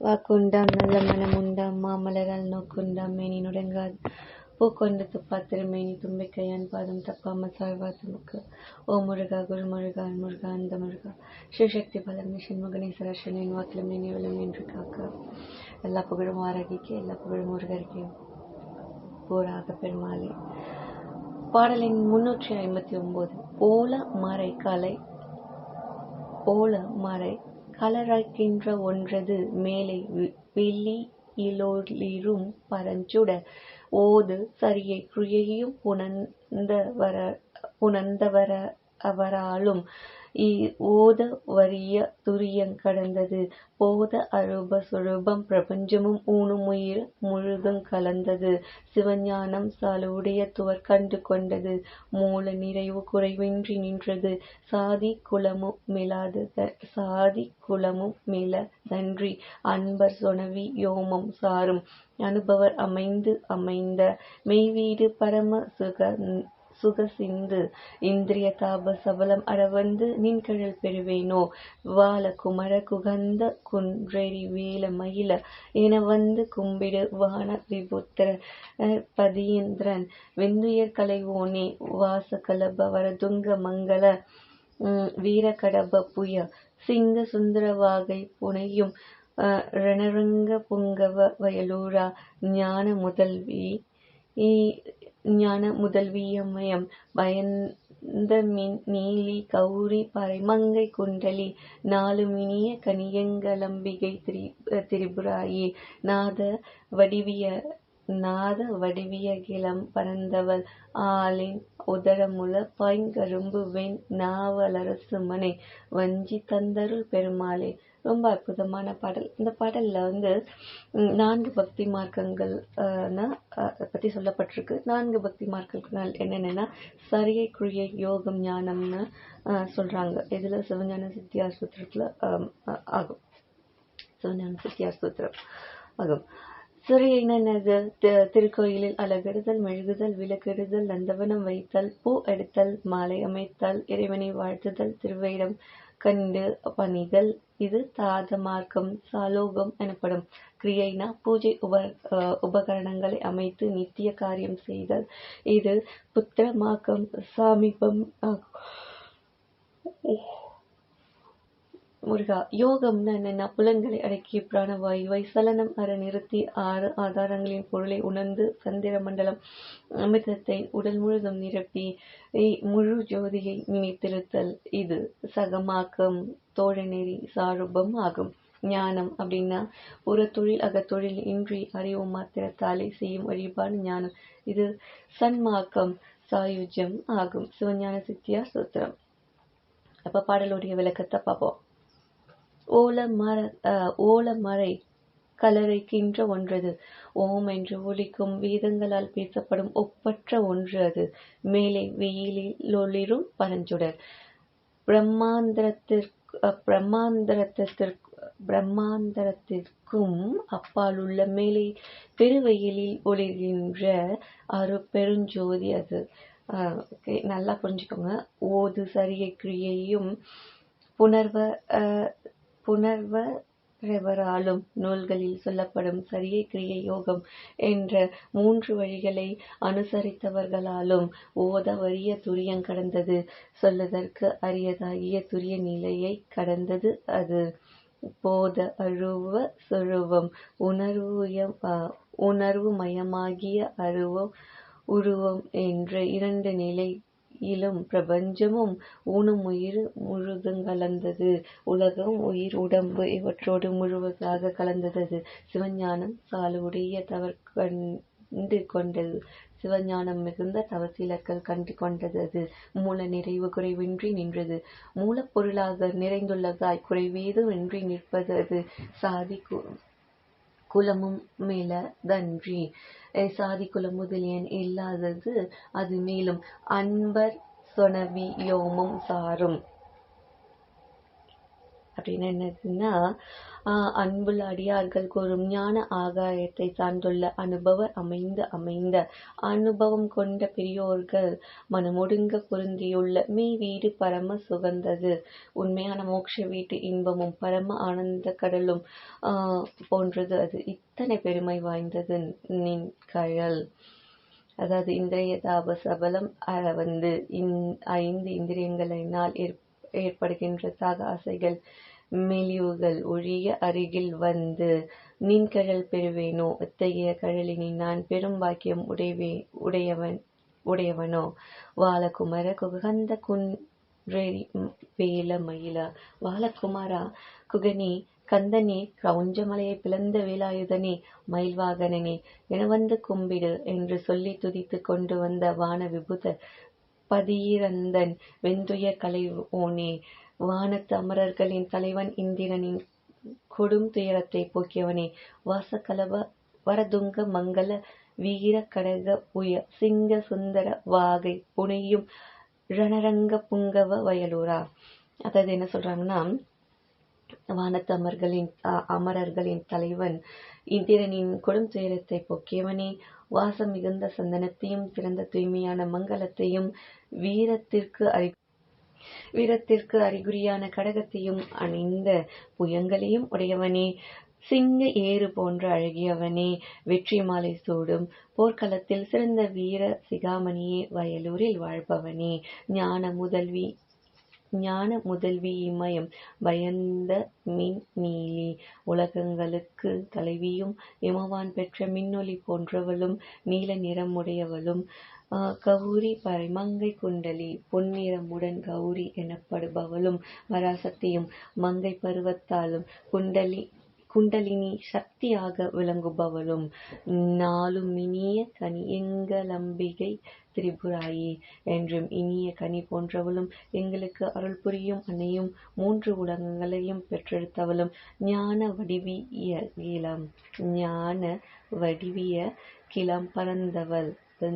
வாக்குண்டாம் நல்ல மனமுண்டாம் மாமலரால் நோக்குண்டாம் மேனி நுடங்காது பூக்கொண்டு துப்பாத் திருமேனி தும்பிக்கையான் பாதம் தப்பாமல் சாழ்வார் தமக்கு. ஓ முருகா குரு முருகா முருகா அந்த முருகா. சிவசக்தி பலர்னி சண்முகணேஸ்வர சனியின் வாக்கிலும் விழும் என்று காக்கா. எல்லா புகழும் ஆரோக்கியக்கு எல்லா புகழும் முருகருக்கு. போராக பெருமாளே. பாடலின் முன்னூற்றி ஐம்பத்தி ஒன்பது ஓல மறை கலை ஓல மறை கலராய்க்கின்ற ஒன்றது. மேலே வி- வெளியிலொளிரும் பரஞ்சுடர் ஓது சரியை குழையும் புணர்ந்தவர புணர்ந்தவர அவராலும் ஓத வறிய துரியங் கடந்தது. போத அரூப சுரூபம் பிரபஞ்சமும் ஊனுமுயிர் முழுதுங் கலந்தது. சிவஞானம் சாலுடைய துவர் கண்டு கொண்டது. மூல நிறைவு குறைவின்றி நின்றது. சாதி குலமும் மிலாதத சாதி குலமும் மிலதன்றி அன்பர் சொனவி யோமம் சாரும். அனுபவர் அமைந்து அமைந்த மெய்வீடு பரம சுக சுகசிந்து இந்திரிய தாப சபலம் அறவந்து நின்கழல் பெறுவேனோ? வால குமர குகந்த குன்றெறி வேல மயில என வந்து கும்பிடு வான விபுத்திர பதியந்திரன். விந்துயர் கலைவோனே வாச கலப வரதுங்க மங்கள வீரகடப புய. சிங்க சுந்தரவாகை புனையும் ரணரங்க புங்கவ வயலூரா. ஞான முதல்வி ஞான முதல்வியமயம். பயந்த மின் நீலி கௌரி பரைமங்கை குண்டலி நாலு மினிய கனியங்கலம்பிகை திரி திரிபுராயி. நாத வடிவிய நாத வடிவியகிலம் பரந்தவள். ஆளின் உதரமுல பைங்கரும்பு வெண் நாவலரசு மனை. வஞ்சி தந்தருள் பெருமாளே ரொம்ப அற்புதமான பாடல். இந்த பாடல்ல வந்து நான்கு பக்தி மார்க்கங்கள் அஹ், சொல்லப்பட்டிருக்கு. நான்கு பக்தி மார்க்கங்கள் என்னென்னா சரியை குழியை யோகம் ஞானம்னு சொல்கிறாங்க சொல்றாங்க. இதுல சிவஞான சித்தியார் சூத்திரத்துல ஆகும். சிவஞான சித்தியார் சூத்திரம் ஆகும். சிறையின என்னென்னது திருக்கோயிலில் அலகிடுதல் மெழுகுதல் விளக்கிடுதல் நந்தவனம் வைத்தல் பூ எடுத்தல் மாலை அமைத்தல் இறைவனை வாழ்த்துதல் திருவேடம் கண்டு பணிதல் இது தாத மார்க்கம் சாலோகம் எனப்படும் கிரியைனா பூஜை உப அஹ் உபகரணங்களை அமைத்து நித்திய காரியம் செய்தல் இது புத்திர மார்க்கம் சாமீபம் ஆகும். முருகா யோகம்னா என்னென்ன புலன்களை அடக்கிய பிராணவாயுவை சலனம் அற நிறுத்தி ஆறு ஆதாரங்களின் பொருளை உணர்ந்து சந்திர மண்டலம் அமிர்தத்தை உடல் முழுதும் நிரப்பி முழு ஜோதியை நினைத்திருத்தல். இது சகமாக்கம் தோழநெறி சாரூபம் ஆகும். ஞானம் அப்படின்னா ஒரு தொழில் அகத்தொழில் இன்றி அறிவு மாத்திரத்தாலே செய்யும் வழிபாடு ஞானம். இது சன்மாக்கம் சாயுஜம் ஆகும். சிவஞான சித்தியா சூத்திரம். அப்ப பாடலுடைய விளக்கத்தை பார்ப்போம். ஓல மர ஓல மறை கலரைக்கின்ற ஒன்றது. ஓம் என்று ஒலிக்கும் வேதங்களால் பேசப்படும் ஒப்பற்ற ஒன்று அது. மேலே வெயிலில் ஒளிரும் பரஞ்சுடர் பிரம்மாந்திரத்திற்கு அஹ், பிரம்மாந்திரத்திற்கு பிரம்மாந்தரத்திற்கும் அப்பாலுள்ள மேலே பெருவெயிலில் ஒளிர்கின்ற அரு பெருஞ்சோதி அது நல்லா புரிஞ்சுக்கோங்க. ஓது சரியை கிரியையும் புணர்வ ஆஹ் நூல்களில் சொல்லப்படும் சரியை கிரியை யோகம் என்ற மூன்று வழிகளை அனுசரித்தவர்களாலும் ஓத வறிய துரியங் கடந்தது. சொல்லுதற்கு அரியதாகிய துரிய நிலையை கடந்தது அது. போத அருவ சுழுவம் உணர்வுயம் உணர்வு மயமாகிய அருவம் உருவம் என்ற இரண்டு நிலை இலும் பிரபஞ்சமும் ஊனும் உயிர் முழுதுங்கலந்தது உலகம் உயிர் உடம்பு இவற்றோடு முழுவதாக கலந்தது. சிவஞானம் சாலுடைய தவறு கண்டு கொண்டது. சிவஞானம் மிகுந்த தவசிலக்கள் கண்டு கொண்டது மூல நிறைவு குறைவின்றி நின்றது. மூலப்பொருளாக நிறைந்துள்ளதாய் குறைவேதுமின்றி நிற்பது அது. சாதி கு- குலமும் மிலதன்றி நன்றி சாதி குலம் முதலியன் இல்லாதது அது மேலும் அன்பர் சொனவி யோமும் சாரும். அப்படின்னு என்னதுன்னா ஆஹ் அன்புள்ள அடியார்கள் கூறும் ஞான ஆகாயத்தை சார்ந்துள்ள அனுபவ அமைந்த அமைந்த அனுபவம் கொண்ட பெரியோர்கள் மனமொடுங்க பொருந்தியுள்ள மீ வீடு பரம சுகந்தது. உண்மையான மோட்ச வீட்டு இன்பமும் பரம ஆனந்த கடலும் ஆஹ் போன்றது. அது இத்தனை பெருமை வாய்ந்தது நின் கழல். அதாவது இந்திரிய தாப சபலம் வந்து இந் ஐந்து இந்திரியங்களினால் ஏற்- ஏற்படுகின்ற சாக ஆசைகள் மெலிவுகள் ஒழிய அருகில் வந்து நின் கழல் பெறுவேனோ? இத்தகைய கழலினை நான் பெரும் பாக்கியம் உடைவே உடையவன் உடையவனோ? வாலகுமர குகந்த குன்றேரி வேல மயில. வாலகுமாரா குகனே கந்தனே கிரௌஞ்சமலையை பிளந்த வேலாயுதனே மயில்வாகனனே என வந்து கும்பிடு என்று சொல்லி துதித்து கொண்டு வந்த வான விபுத பதியிரந்தன் வெந்துய கலைவோனே வானத்து அமரர்களின் தலைவன் இந்திரனின் கொடும் துயரத்தை போக்கியவனே. வாசகலப வரதுங்க மங்கள வீர கடக உய சிங்க சுந்தர வாகை புனையும் ரணரங்க புங்கவ வயலூரா. அதாவது என்ன சொல்றாங்கன்னா வானத்து அமர்களின் அமரர்களின் தலைவன் இந்திரனின் கொடும் துயரத்தை போக்கியவனே. வாசம் மிகுந்த சந்தனத்தையும் சிறந்த தூய்மையான மங்களத்தையும் வீரத்திற்கு அறி வீரத்திற்கு அறிகுறியான கடகத்தையும் அணிந்த புயங்களையும் உடையவனே. சிங்க ஏறு போன்ற அழகியவனே. வெற்றி மாலை சூடும் போர்க்களத்தில் சிறந்த வீர சிகாமணியே. வயலூரில் வாழ்பவனே. ஞான முதல்வி ஞான முதல்வி இமயம் பயந்த மின் நீலி. உலகங்களுக்கு தலைவியும் இமவான் பெற்ற மின்னொளி போன்றவளும் நீல நிறமுடையவளும் ஆஹ் கௌரி பரிமங்கை குண்டலி. பொன்னிறமுடன் கௌரி எனப்படுபவளும். பராசக்தியும் மங்கை பருவத்தாலும் குண்டலி குண்டலினி சக்தியாக விளங்குபவளும். நாளும் இனிய கனி எங்களம்பிகை திரிபுராயி என்றும் இனிய கனி போன்றவளும் எங்களுக்கு அருள் புரியும் அன்னையும் மூன்று உலகங்களையும் பெற்றெடுத்தவளும். ஞான வடிவிய கீழம் ஞான வடிவிய கிளம் பறந்தவள்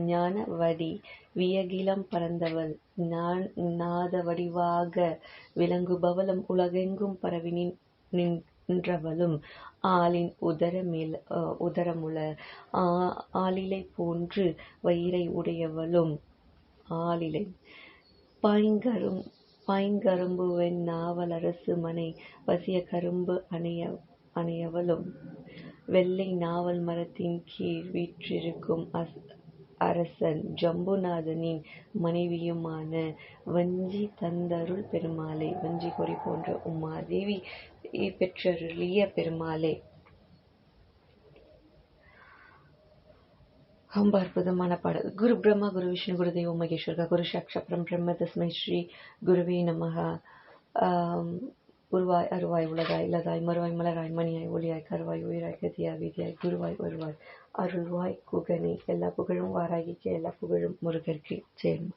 ஞான வடி வியகிலம் பறந்தவள் நான் நாத வடிவாக விளங்குபவளும் உலகெங்கும் பரவி நின்- நின்றவளும் ஆளின் உதரமேல் உதரமுள்ள ஆ- ஆளிலை போன்று வயிறை உடையவளும் ஆளிலை. பாய்கரும் பாய்கரும்புவெண் நாவல் அரசு மனை வசிய கரும்பு அணைய அணையவளும். வெள்ளை நாவல் மரத்தின் கீழ் வீற்றிருக்கும் அஸ்- அரசன் ஜம்புநாதனின் மனைவியுமான வஞ்சி தந்தருள் பெருமாளே வஞ்சி கொடி போன்ற உமாதேவி பெற்றருளிய பெருமாளே. ரொம்ப அற்புதமான பாடல். குரு பிரம்மா குரு விஷ்ணு குரு தெய்வம் மகேஸ்வர்கா குரு சாட்சாபரம் பிரம்ம தஸ்மை ஸ்ரீ குருவே நமகா உருவாய் அருவாய் உலகாய் இலதாய் மறுவாய் மலராய் மணியாய் ஒளியாய் கருவாய் உயிராய் கதியாய் வீதியாய் குருவாய் வருவாய். அருள்வாய் குகனே எல்லா புகழும் வாராகிக்கு எல்லா புகழும் முருகர்க்கு. சேர்மா.